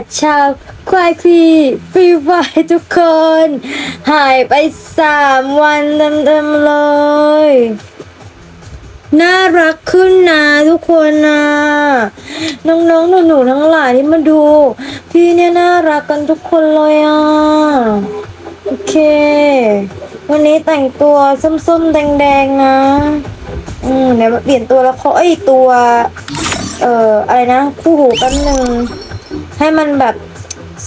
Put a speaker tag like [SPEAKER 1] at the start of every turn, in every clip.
[SPEAKER 1] ค่ะชาวควายฟีฟรีไฟทุกคน หายไปสามวันเต็มๆเลย น่ารักขึ้นนะทุกคนนะน้องๆหนูๆทั้งหลายที่มาดู พี่เนี่ยน่ารักกันทุกคนเลยอะ โอเค วันนี้แต่งตัวส้มๆ แดงๆ นะ อืมเดี๋ยวเปลี่ยนตัวละครเอ้ยตัว เอ่อ อะไรนะ คู่หูแป๊บนึง ให้มันแบบ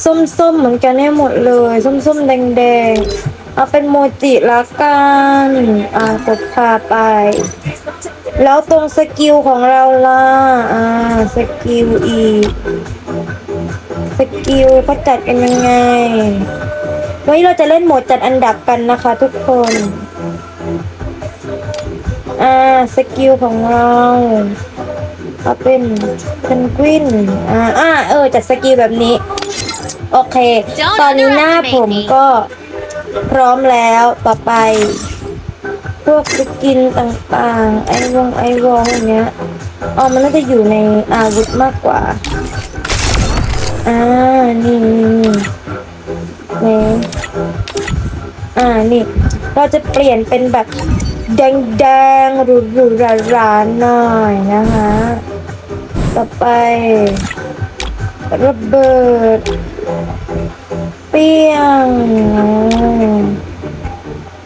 [SPEAKER 1] ส้มๆเหมือนกันให้หมดเลย ส้มๆแดงๆ เอาเป็นโมจิละกัน อ่ากดพาไป แล้วตรงสกิลของเราล่ะ อ่า สกิลอีก สกิลเขาจัดกันยังไง วันนี้เราจะเล่นโหมดจัดอันดับกันนะคะทุกคน อ่า สกิลของเรา เอาเป็นเพนกวินอ่าอ่าเออ จัดสกิลแบบนี้ โอเค
[SPEAKER 2] Don't
[SPEAKER 1] ตอนนี้หน้าผม
[SPEAKER 2] underestimate me
[SPEAKER 1] ก็พร้อมแล้วต่อไป พวกสกินต่างๆ ไอวงไอวงอย่างเงี้ยอ๋อมันน่าจะอยู่ในอาวุธมากกว่า อ่า นี่นี่นี่นี่อ่า นี่ เราจะเปลี่ยนเป็นแบบแดงๆหรูหรูๆราๆหน่อยนะคะ ต่อไประเบิด เปี้ยง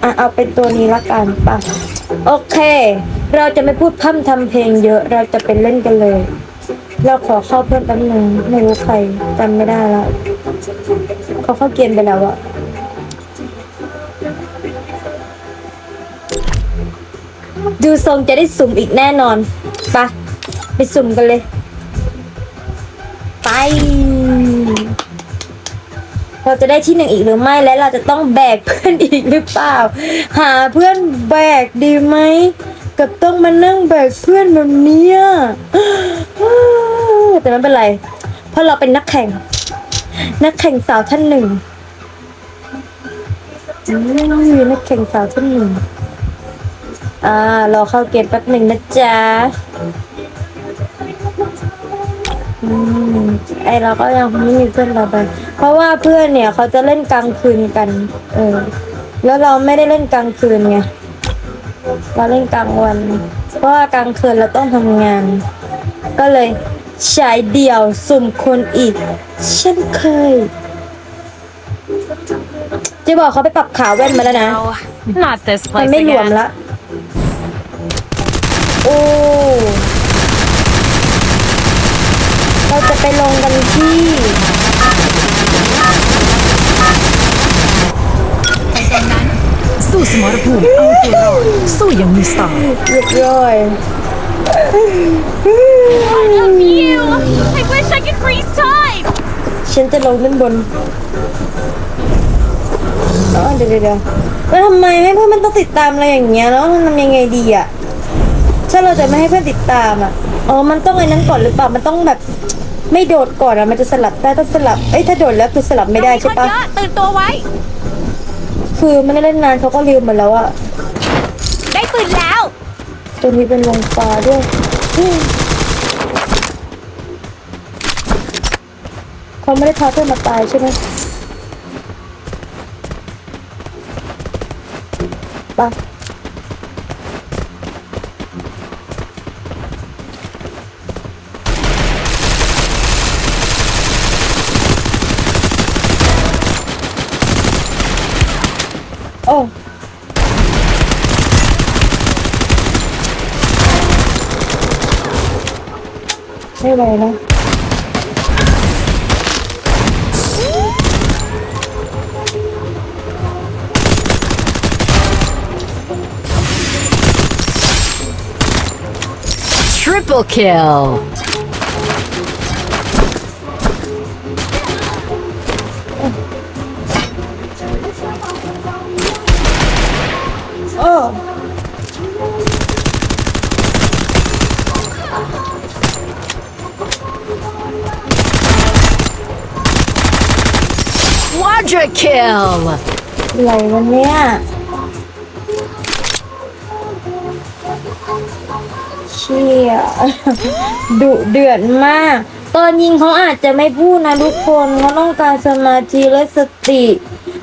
[SPEAKER 1] อะ เอาเป็นตัวนี้ละกันป่ะ โอเค เราจะไม่พูดพร่ำทำเพลงเยอะ เราจะเป็นเล่นกันเลย เราขอเข้าเพิ่มแป๊บนึงไม่รู้ใครจำไม่ได้แล้วเขาเข้าเกมไปแล้วอะดูทรงจะได้สุ่มอีกแน่นอนปะไปสุ่มกันเลย ไป เราจะได้ที่หนึ่งอีกหรือไม่และเราจะต้องแบกเพื่อนอีกหรือเปล่า หาเพื่อนแบกดีไหมกับต้องมานั่งแบกเพื่อนแบบเนี้ยแต่ไม่เป็นไร เพราะเราเป็นนักแข่ง นักแข่งสาวท่านหนึ่งนักแข่งสาวท่านหนึ่งอ่ารอเข้าเกมแป๊บหนึ่งนะจ๊ะ อืมไอเราก็ยังไม่มีเพื่อนเราไป เพราะว่าเพื่อนเนี่ยเขาจะเล่นกลางคืนกัน เออ แล้วเราไม่ได้เล่นกลางคืนไง เราเล่นกลางวัน เพราะว่ากลางคืนเราต้องทำงาน ก็เลยใช้เดี่ยวสุ่มคนอีก เช่นเคย จะบอกเขาไปปรับขาแว่นมาแล้วนะ
[SPEAKER 2] No, not this
[SPEAKER 1] มัน
[SPEAKER 2] place
[SPEAKER 1] ไม่รวม
[SPEAKER 2] again.
[SPEAKER 1] ละ โอ้ เราจะไปลงกันที่
[SPEAKER 3] สู้สมรภูมิเอาตัวรอดสู้อย่างมีสไตล์
[SPEAKER 1] เรียบร้อย
[SPEAKER 2] I love you. I wish I could freeze time.
[SPEAKER 1] ฉันจะลงด้านบนเดี๋ยวเดี๋ยวเดี๋ยวแล้วทำไมให้เพื่อนมันต้องติดตามอะไรอย่างเงี้ยแล้วทำยังไงดีอะถ้าเราจะไม่ให้เพื่อนติดตามอะอ๋อมันต้องไอ้นั้นก่อนหรือเปล่ามันต้องแบบ ไม่โดดก่อนอะมันจะสลับได้ถ้าสลับเอ้ยถ้าโดดแล้วคือสลับไม่ได้ใช่ปะ
[SPEAKER 2] คนเยอะตื่นตัวไว้
[SPEAKER 1] คือไม่ได้เล่นนานเขาก็ลืมหมดแล้วอะ
[SPEAKER 2] ได้ปืนแล้ว
[SPEAKER 1] ตัวนี้เป็นวงฟ้าด้วยอืมเขาไม่ได้ท้าเพื่อนมาตายใช่ไหมไปะ ไม่ไหวแล้ว
[SPEAKER 3] Triple kill
[SPEAKER 1] โอ้
[SPEAKER 3] Quadra kill
[SPEAKER 1] อะไรวันเนี้ยเชี่ย ดุเดือดมาก ตอนยิงเขาอาจจะไม่พูดนะทุกคนเขาต้องการสมาธิและสติ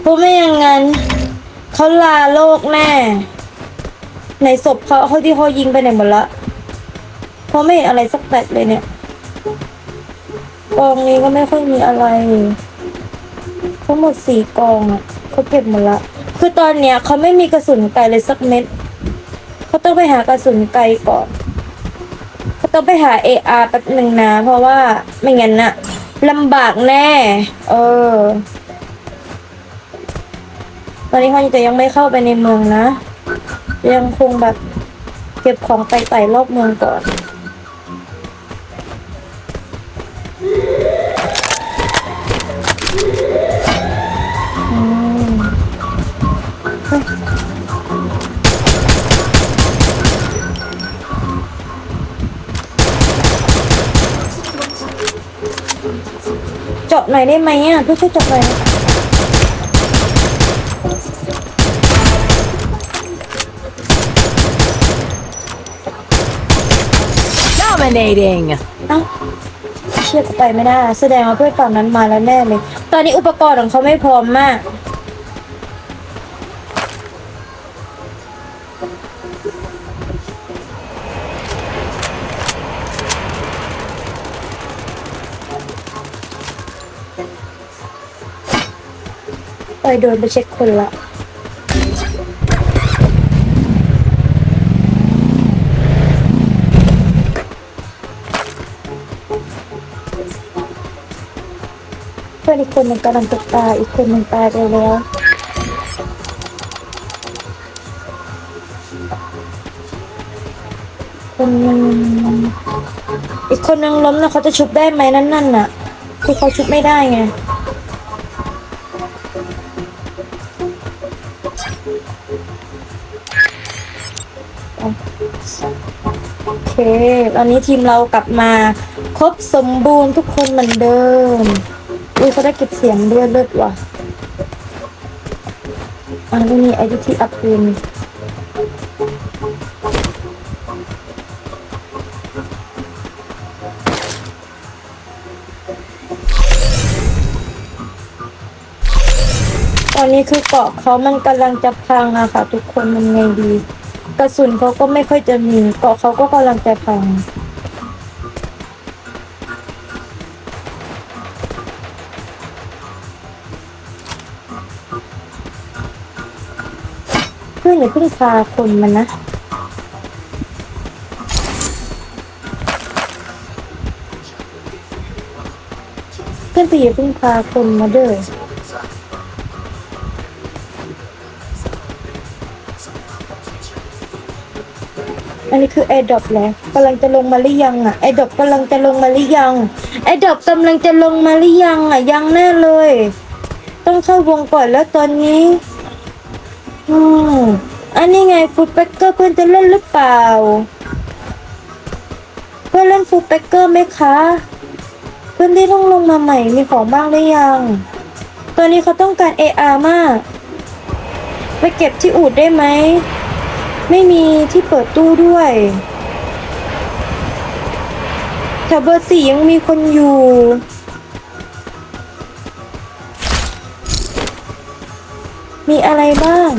[SPEAKER 1] เพราะไม่อย่างนั้นเขาลาโลกแน่ในศพเขาเขาที่เขายิงไปไหนหมดละเพราะไม่เห็นอะไรสักแปดเลยเนี่ยกองนี้ก็ไม่ค่อยมีอะไร ทั้งหมดสี่กองอะเขาเก็บหมดละ คือตอนเนี้ยเขาไม่มีกระสุนไกลเลยสักเม็ดเขาต้องไปหากระสุนไกลก่อนเขาต้องไปหา AR แป๊บหนึ่งนะ เพราะว่าไม่งั้นน่ะลำบากแน่ เออ ตอนนี้เขาจะยังไม่เข้าไปในเมืองนะ ยังคงแบบเก็บของไปไต่รอบเมืองก่อน จาะหน่อยได้ไหมอะพี่ช่วยเจาะหน่อย
[SPEAKER 3] Dominating
[SPEAKER 1] เอ้าเชื่อไปไม่ได้ แสดงว่าเพื่อนฝั่งนั้นมาแล้วแน่เลย ตอนนี้อุปกรณ์ของเขาไม่พร้อมมาก ไปโดนไปเช็คคนละเพื่อนอีกคนหนึ่งกำลังจะตายอีกคนหนึ่งตายไปแล้วคนหนึ่งอีกคนหนึ่งล้มนะเขาจะชุบได้ไหมนั่นนั่นน่ะ คือเขาชุบไม่ได้ไง โอเค ตอนนี้ทีมเรากลับมาครบสมบูรณ์ทุกคนเหมือนเดิม อุ้ยเขาได้เก็บเสียงด้วยเลิศว่ะอันนี้ไอ้ที่อัพปืนตอนนี้คือเกาะเขามันกำลังจะพังอะค่ะ ทุกคนมันไงดี กระสุนเขาก็ไม่ค่อยจะมีเกาะเขาก็กำลังจะพังเพื่อนอย่าเพิ่งพาคนมันนะเพื่อนตีอย่าเพิ่งพาคนมาเด้อ คือแอร์ดอปแล้วกำลังจะลงมาหรือยังอะแอร์ดอปกำลังจะลงมาหรือยังแอร์ดอปกำลังจะลงมาหรือยังอะยังแน่เลย ต้องเข้าวงก่อนแล้วตอนนี้อืมอันนี้ไงฟูดแบ็กเกอร์เพื่อนจะเล่นหรือเปล่า เพื่อนเล่นฟูดแบ็กเกอร์ไหมคะเพื่อนที่ต้องลงมาใหม่มีของบ้างหรือยังตอนนี้เขาต้องการ AR มาก ไปเก็บที่อูดได้ไหม ไม่มีที่เปิดตู้ด้วยแถวเบอร์สี่ยังมีคนอยู่ มีอะไรบ้าง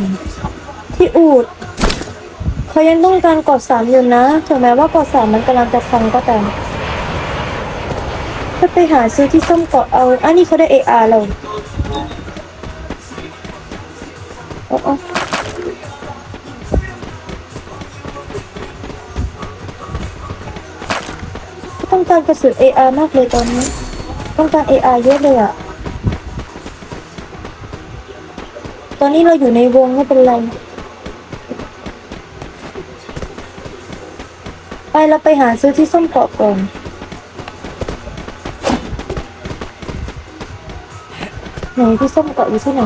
[SPEAKER 1] ที่อูดเขายังต้องการกอดสามอยู่นะ ถึงแม้ว่ากอดสามมันกำลังจะพังก็ตามถ้าไปหาซื้อที่ส้มเกาะเอาอันนี้เขาได้ AR เราโอ้ ต้องการกระสุน AR มากเลยตอนนี้ ต้องการ AR เยอะเลยอะตอนนี้เราอยู่ในวงไม่เป็นไร ไปเราไปหาซื้อที่ส้มเกาะก่อนไหนที่ส้มเกาะอยู่ที่ไหน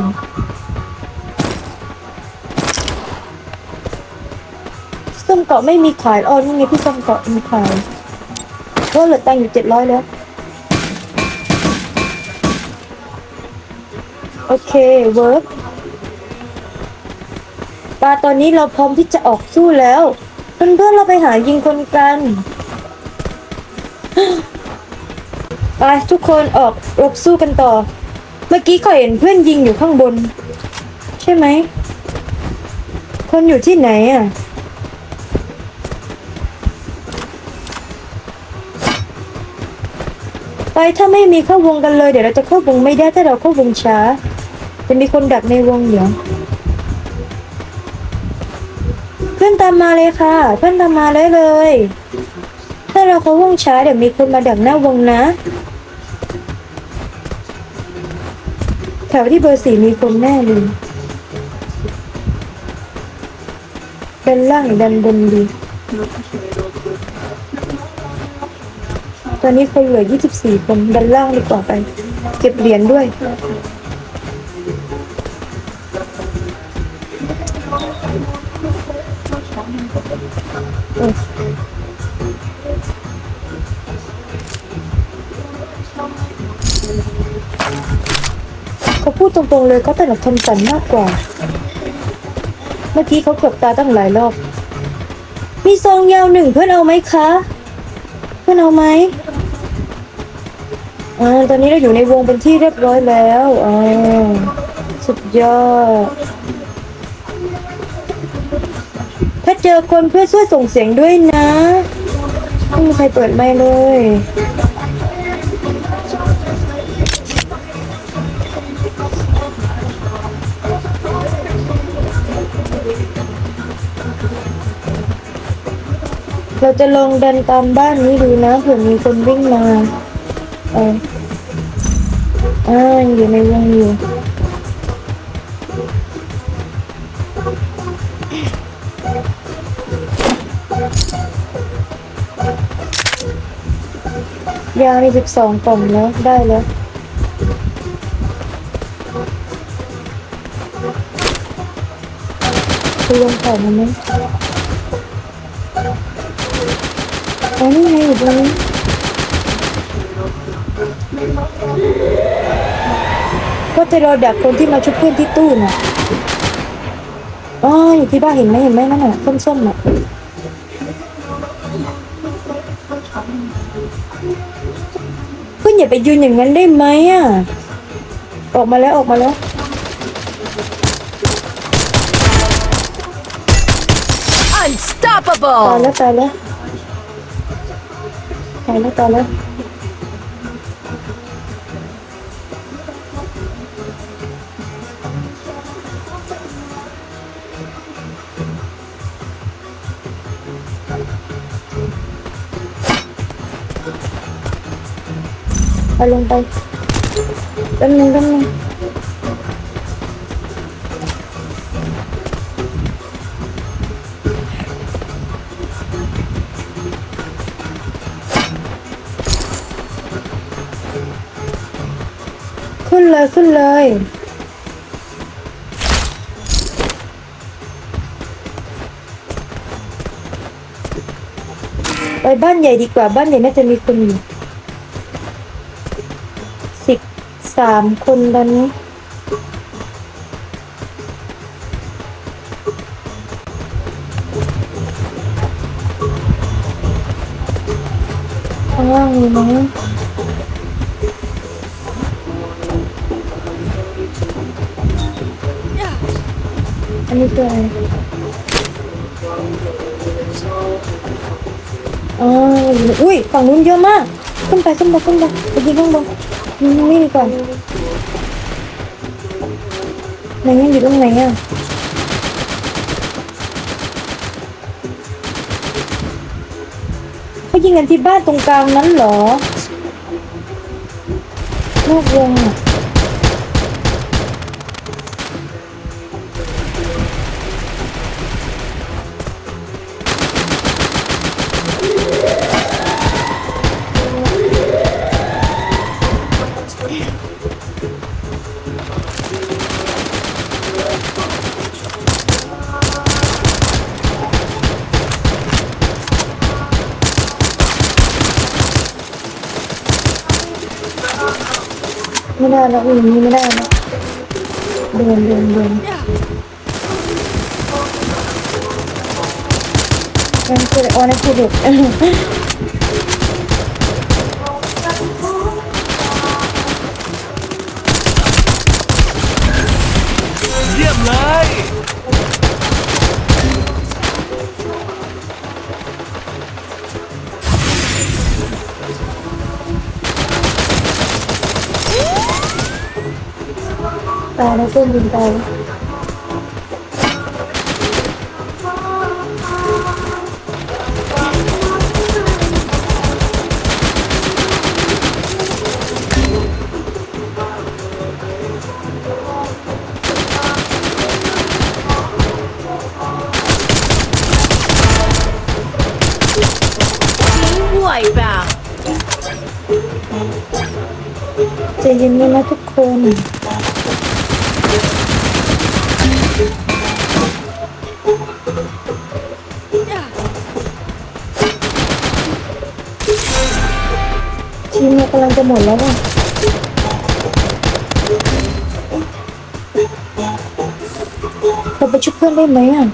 [SPEAKER 1] ส้มเกาะไม่มีขายอ๋อนี่ไงพี่ส้มเกาะมีขาย ก็เหลือตังค์อยู่เจ็ดร้อยแล้ว โอเค เวิร์กปาตอนนี้เราพร้อมที่จะออกสู้แล้ว เพื่อนๆเราไปหายิงคนกันไปทุกคนออกรบสู้กันต่อ เมื่อกี้ก็เห็นเพื่อนยิงอยู่ข้างบน ใช่ไหม คนอยู่ที่ไหนอะ ไปถ้าไม่มีเข้าวงกันเลย เดี๋ยวเราจะเข้าวงไม่ได้ถ้าเราเข้าวงช้า จะมีคนดักในวงเดี๋ยวเพื่อนตามมาเลยค่ะ เพื่อนตามมาเลยเลย ถ้าเราเข้าวงช้าเดี๋ยวมีคนมาดักหน้าวงนะแถวที่เบอร์สี่มีคนแน่เลยดันล่างดันบนดี ตอนนี้คนเหลือ 24 คนดันล่างดีกว่าไป เก็บเหรียญด้วย เขาพูดตรงๆเลยเขาแต่ละทำสันมากกว่า เมื่อกี้เขาเกือบตาตั้งหลายรอบ มีซองยาวหนึ่งเพื่อนเอาไหมคะ พื่อนเอาไหมอ่าตอนนี้เราอยู่ในวงเป็นที่เรียบร้อยแล้วอ่าสุดยอด ถ้าเจอคนเพื่อนช่วยส่งเสียงด้วยนะ ไม่มีใครเปิดไมค์เลย เราจะลองเดินตามบ้านนี้ดูนะเผื่อมีคนวิ่งมาเอออ่าอยู่ในวงอยู่ยามีสิบสองกล่องแล้ว ได้แล้วไปลงต่อมาไหม อ๋อนี่ไงอยู่ตรงนี้ก็จะรอดักคนที่มาชุบเพื่อนที่ตู้น่ะอ๋ออยู่ที่บ้านเห็นไหมเห็นไหมนั่นน่ะส้มๆน่ะเพื่อนอย่าไปยืนอย่างนั้นได้ไหมอะ ออกมาแล้วออกมาแล้วตาย
[SPEAKER 3] Unstoppable
[SPEAKER 1] แล้วตายแล้ว ตายแล้วตายแล้ ขึ้นเลย ไปบ้านใหญ่ดีกว่าบ้านใหญ่น่าจะมีคนอยู่สิบสามคนตอนนี้ข้างล่างมีมั้ง นู้นเยอะมากขึ้นไปขึ้นไปขึ้นไปไปยิงข้างบนยิงนี่ดีกว่าไไม่ได้แล้วอย่างนี้ไม่ได้แล้วเดินเดินเดินนั่นคืออ๋อนั่นคือเด็ก ตายแล้วเพื่อนยิงตายแล้วใจะเย็นๆนะทุกคน ทีมเรากำลังจะหมดแล้วอะเราไปช่วยเพื่อนได้ไหมอะ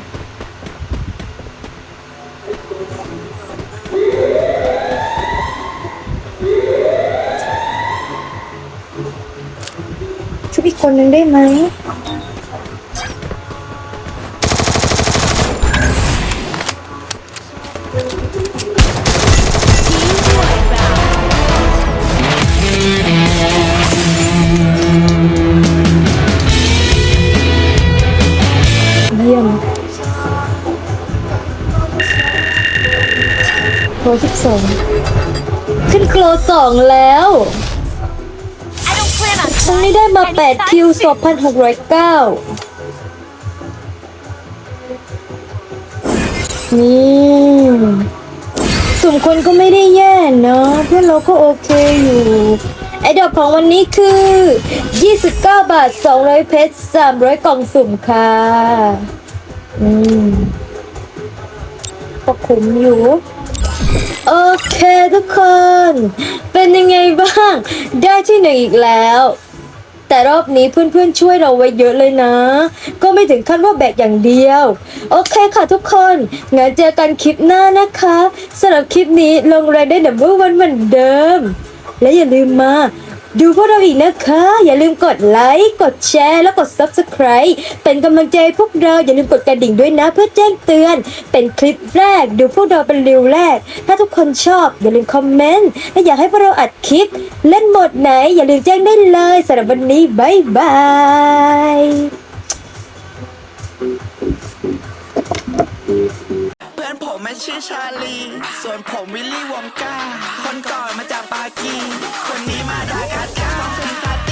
[SPEAKER 1] ช่วยอีกคนหนึ่งได้ไหม สองขึ้นโคลสองแล้ว
[SPEAKER 2] I don't plan on
[SPEAKER 1] ฉันนี่ได้มา 8 คิว 2,609 นี่สุ่มคนก็ไม่ได้แย่เนอะเพื่อนเราก็โอเคอยู่ ไอดอกของวันนี้คือ 29 บาท 200 เพชร 300 กล่องสุ่มค่ะ อืมก็คุ้มอยู่ โอเคทุกคน เป็นยังไงบ้าง ได้ที่หนึ่งอีกแล้ว แต่รอบนี้เพื่อนๆช่วยเราไว้เยอะเลยนะ ก็ไม่ถึงขั้นว่าแบกอย่างเดียว โอเคค่ะทุกคนงั้นเจอกันคลิปหน้านะคะสำหรับคลิปนี้ลงแรงได้ดับเบิลวันเหมือนเดิม และอย่าลืมมา ดูพวกเราอีกนะคะ อย่าลืมกดไลค์ กดแชร์ แล้วกด Subscribe เป็นกำลังใจพวกเราอย่าลืมกดกระดิ่งด้วยนะเพื่อแจ้งเตือน เป็นคลิปแรก ดูพวกเราเป็นริวแรก ถ้าทุกคนชอบอย่าลืมคอมเมนต์และอยากให้พวกเราอัดคลิป เล่นโหมดไหน อย่าลืมแจ้งได้เลยสำหรับวันนี้บายบาย
[SPEAKER 4] เพื่อนผมมันชื่อชาลี ส่วนผมวิลลี่วองกา คนก่อนมาจากปากี คนนี้มาจากกัสกา